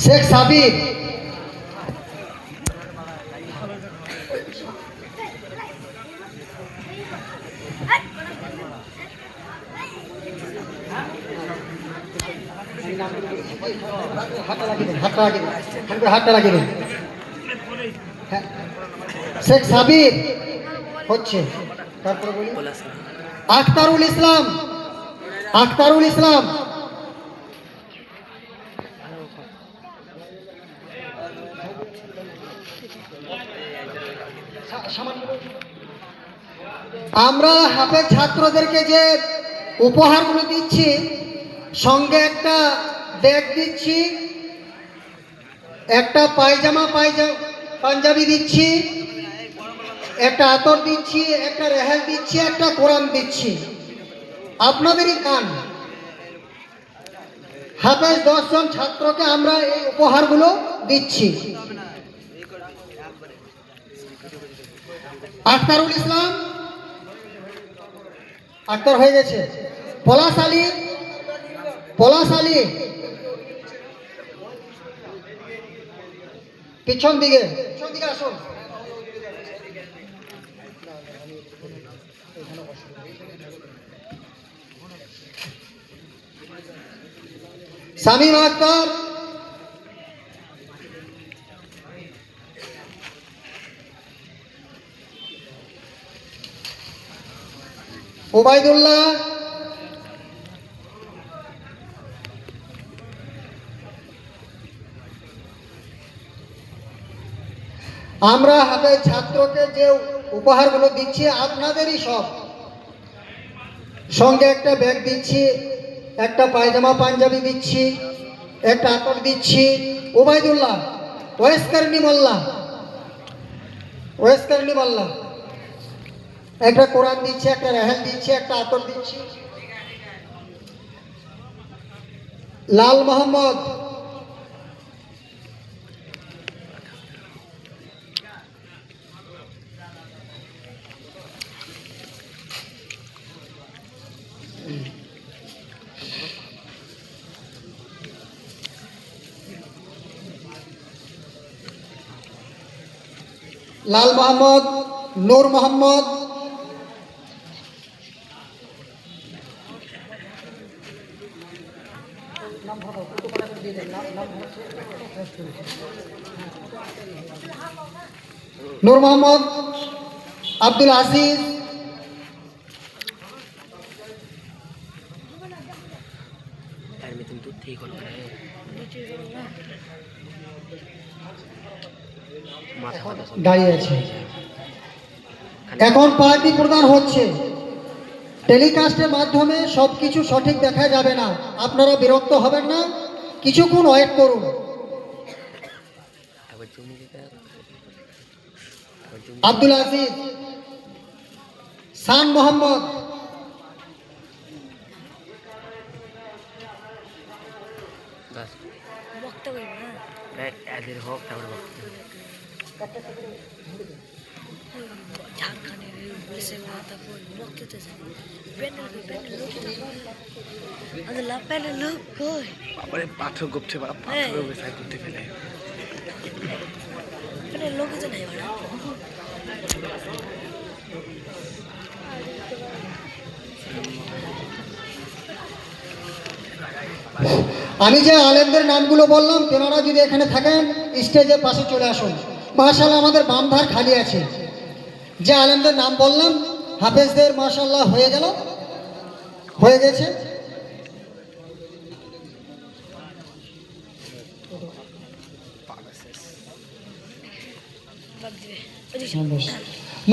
শেখ সাবির হাতটা লাগিয়ে দিন হাতটা লাগিয়ে দিন খালি করে হাতটা লাগিয়ে দিন হ্যাঁ। শেখ সাবির হচ্ছে। তারপরে বলি। আখতারুল ইসলাম। আখতারুল ইসলাম। আমরা হাফেজ ছাত্রদেরকে যে উপহারগুলো দিচ্ছি, সঙ্গে একটা ব্যাগ দিচ্ছি, একটা পায়জামা পায়জামা পাঞ্জাবি দিচ্ছি, একটা আতর দিচ্ছি, একটা রেহাল দিচ্ছি, একটা কোরআন দিচ্ছি। আপনাদেরই কান। হাফেজ দশজন ছাত্রকে আমরা এই উপহারগুলো দিচ্ছি। আখতারুল ইসলাম। আক্তার হয়ে গেছে। পলাশ আলী। পলাশ আলী। পিছন দিকে। পিছন দিকে আসুন। শামীম আক্তার ওবায়দুল্লাহ। আমরা হাতে ছাত্রকে যে উপহারগুলো দিচ্ছি, আপনাদেরই সব। সঙ্গে একটা ব্যাগ দিচ্ছি, একটা পায়জামা পাঞ্জাবি দিচ্ছি, একটা আতর দিচ্ছি। ওবায়দুল্লাহ ওয়েস্কারনি মোল্লা ওয়েস্কারনি মোল্লা একটা কোরআন দিচ্ছি একটা রেহেল দিচ্ছি একটা আতর দিচ্ছি লাল মোহাম্মদ লাল মোহাম্মদ নূর মোহাম্মদ নূর মোহাম্মদ আব্দুল আসিস দাঁড়িয়ে আছে। এখন পার্টি প্রদান হচ্ছে। টেলিকাস্টের মাধ্যমে সব কিছু সঠিক দেখা যাবে না। আপনারা বিরক্ত হবেন না। কিছুক্ষণ ওয়েট করুন। আব্দুল আজিজ সান মোহাম্মদ। এদের হোক তারপর বক্তা ঝাড়খণ্ডের বসে মাথা কই যায় প্যান্ডেল কই প্যান্ডেল লোক আমাদের লাভ প্যান্ডেল লোক কই বাবারে পাথর গপছে বাবা হ্যাঁ। পাথর গপে সাই করতে ফেলে প্যান্ডেল লোক যে নাই ওরা আমি যে আলেমদের নামগুলো বললাম তেনারা যদি এখানে থাকেন স্টেজের পাশে চলে আসুন মার্শাল আমাদের বাম ধার খালি আছে। যে আলেমদের নাম বললাম হাফেজদের মাশাল্লাহ হয়ে গেল। হয়ে গেছে।